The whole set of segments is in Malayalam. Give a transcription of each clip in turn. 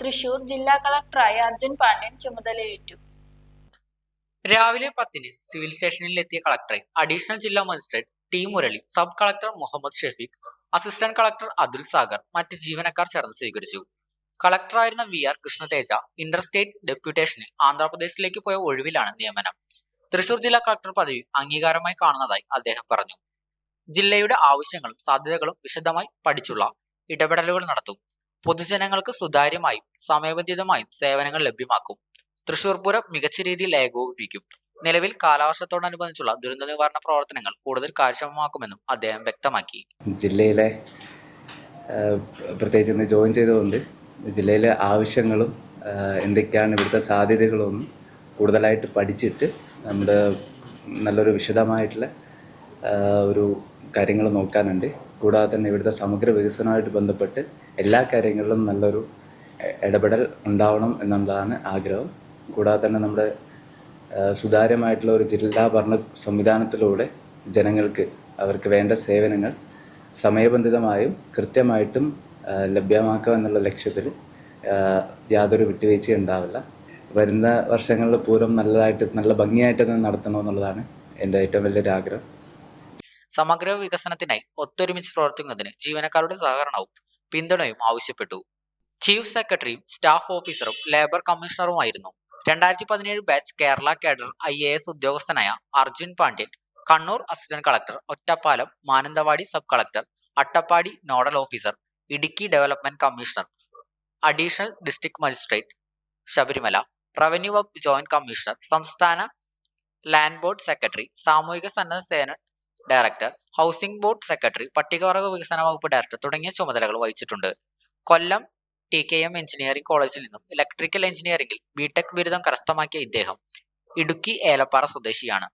തൃശൂർ ജില്ലാ കളക്ടറായ അർജുൻ പാണ്ഡ്യൻ ചുമതലയേറ്റു. രാവിലെ പത്തിന് സിവിൽ സ്റ്റേഷനിൽ എത്തിയ കളക്ടറെ അഡീഷണൽ ജില്ലാ magistrate T Murali sub collector Muhammad Shefeeq assistant collector Athul Sagar മറ്റ് ജീവനക്കാർ ചേർന്ന് സ്വീകരിച്ചു. കളക്ടറായിരുന്ന V R Krishnateja inter state ഡെപ്യൂട്ടേഷനിൽ ആന്ധ്രാപ്രദേശിലേക്ക് പോയ ഒഴിവിലാണ് നിയമനം. തൃശൂർ ജില്ലാ കളക്ടർ പദവി അംഗീകാരമായി കാണുന്നതായി അദ്ദേഹം പറഞ്ഞു. ജില്ലയുടെ ആവശ്യങ്ങളും സാധ്യതകളും വിശദമായി പഠിച്ചുള്ള ഇടപെടലുകൾ നടത്തും. പൊതുജനങ്ങൾക്ക് സുതാര്യമായും സമയബന്ധിതമായും സേവനങ്ങൾ ലഭ്യമാക്കും. തൃശൂർ പൂരം മികച്ച രീതിയിൽ ഏകോപിപ്പിക്കും. നിലവിൽ കാലവർഷത്തോടനുബന്ധിച്ചുള്ള ദുരന്ത നിവാരണ പ്രവർത്തനങ്ങൾ കൂടുതൽ കാര്യക്ഷമമാക്കുമെന്നും അദ്ദേഹം വ്യക്തമാക്കി. ജില്ലയിലെ പ്രത്യേകിച്ച് ഇന്ന് ജോയിൻ ചെയ്തുകൊണ്ട് ജില്ലയിലെ ആവശ്യങ്ങളും എന്തൊക്കെയാണ് ഇവിടുത്തെ സാധ്യതകളൊന്നും കൂടുതലായിട്ട് പഠിച്ചിട്ട് നമ്മുടെ നല്ലൊരു വിശദമായിട്ടുള്ള ഒരു കാര്യങ്ങൾ നോക്കാനുണ്ട്. കൂടാതെ തന്നെ ഇവിടുത്തെ സമഗ്ര വികസനവുമായിട്ട് ബന്ധപ്പെട്ട് എല്ലാ കാര്യങ്ങളിലും നല്ലൊരു ഇടപെടൽ ഉണ്ടാവണം എന്നുള്ളതാണ് ആഗ്രഹം. കൂടാതെ തന്നെ നമ്മുടെ സുതാര്യമായിട്ടുള്ള ഒരു ജില്ലാ ഭരണ സംവിധാനത്തിലൂടെ ജനങ്ങൾക്ക് അവർക്ക് വേണ്ട സേവനങ്ങൾ സമയബന്ധിതമായും കൃത്യമായിട്ടും ലഭ്യമാക്കുക എന്നുള്ള ലക്ഷ്യത്തിൽ യാതൊരു വിട്ടുവീഴ്ചയും ഉണ്ടാവില്ല. വരുന്ന വർഷങ്ങളിൽ പൂരം നല്ലതായിട്ട് നല്ല ഭംഗിയായിട്ട് നടത്തണമെന്നുള്ളതാണ് എന്റെ ഏറ്റവും വലിയൊരു ആഗ്രഹം. സമഗ്ര വികസനത്തിനായി ഒത്തൊരുമിച്ച് പ്രവർത്തിക്കുന്നതിന് ജീവനക്കാരുടെ സഹകരണവും പിന്തുണയും ആവശ്യപ്പെട്ടു. ചീഫ് സെക്രട്ടറിയും സ്റ്റാഫ് ഓഫീസറും ലേബർ കമ്മീഷണറുമായിരുന്നു. രണ്ടായിരത്തി പതിനേഴ് batch Kerala cadre I A S ഉദ്യോഗസ്ഥനായ Arjun Pandian Kannur assistant collector Ottapalam Mananthavady sub collector Attappadi nodal officer Idukki development commissioner additional district magistrate Sabarimala revenue വകുപ്പ് ജോയിന്റ് കമ്മീഷണർ സംസ്ഥാന ലാൻഡ് ബോർഡ് സെക്രട്ടറി സാമൂഹിക സന്നദ്ധ സേന ഡയറക്ടർ ഹൗസിംഗ് ബോർഡ് സെക്രട്ടറി പട്ടികവർഗ വികസന വകുപ്പ് ഡയറക്ടർ തുടങ്ങിയ ചുമതലകൾ വഹിച്ചിട്ടുണ്ട്. Kollam T K M engineering കോളേജിൽ നിന്നും ഇലക്ട്രിക്കൽ എഞ്ചിനീയറിംഗിൽ ബിടെക് ബിരുദം കരസ്ഥമാക്കിയ ഇദ്ദേഹം ഇടുക്കി ഏലപ്പാറ സ്വദേശിയാണ്.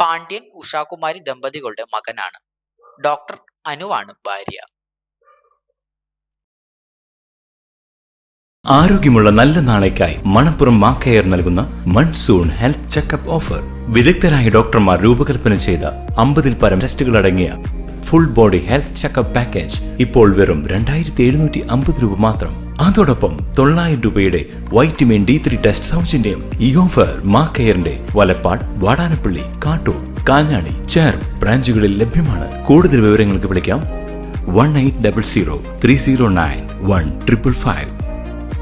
പാണ്ഡ്യൻ ഉഷാകുമാരി ദമ്പതികളുടെ മകനാണ്. ഡോക്ടർ അനുവാണ് ഭാര്യ. ആരോഗ്യമുള്ള നല്ല നാളേക്കായി മണപ്പുറം മാക്കയർ നൽകുന്ന മൺസൂൺ ഹെൽത്ത് ചെക്കപ്പ് ഓഫർ. വിദഗ്ധരായ ഡോക്ടർമാർ രൂപകൽപ്പന ചെയ്ത അമ്പതിൽ പരം ടെസ്റ്റുകൾ അടങ്ങിയ full body health checkup package ഇപ്പോൾ വെറും രണ്ടായിരത്തി എഴുന്നൂറ്റി അമ്പത് രൂപ മാത്രം. അതോടൊപ്പം തൊള്ളായിരം രൂപയുടെ വൈറ്റമിൻ ഡി ത്രീ ടെസ്റ്റ് സൗജന്യം ഈ ഓഫർ മാക്കയറിന്റെ വലപ്പാട് വാടാനപ്പള്ളി കാട്ടൂർ കാഞ്ഞാണി ചേർ ബ്രാഞ്ചുകളിൽ ലഭ്യമാണ്. കൂടുതൽ വിവരങ്ങൾക്ക് വിളിക്കാം. One eight double zero three zero nine one triple five.